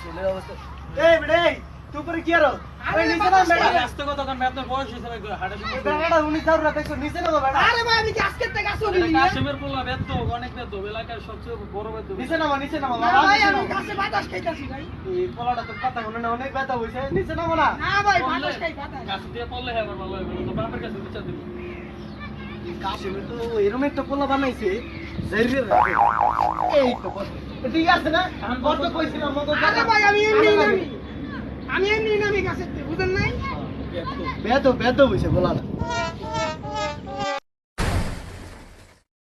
ছেলের অবস্থা। এই বেড়ে তুই পরে কি আরও আরে নিচে নাম বেড়া আস্তে কথা কারণ আপনার বয়স হয়েছে ভাই হাঁটা এই উনি যাও রাতে নিচে নামো বেড়া আরে ভাই আমি কি আজকের থেকে আসলে কাশ্মীর পোলা বেদ্য অনেক বেদ্য এলাকার সবচেয়ে বড় বেদ্য নিচে নামো নিচে নামো না ভাই আমি নামো। বাতাস খাইতাছি ভাই। এই পোলাটা তো কথা শুনে না অনেক ব্যথা হইছে নিচে নামো না। না ভাই বাতাস খাই বাতাস। কাছে দিয়ে পড়লে হ্যাঁ ভালো হবে তো বাপের কাছে বিচার দিব। কাশ্মীর তো এরকম একটা পোলা বানাইছে। এই তো। ঠিক আছে না? কত কইছিলাম আরে ভাই আমি এমনি নামি আমি এমনি নামি বুঝেন নাই? বেদ বেদ হইছে পোলাটা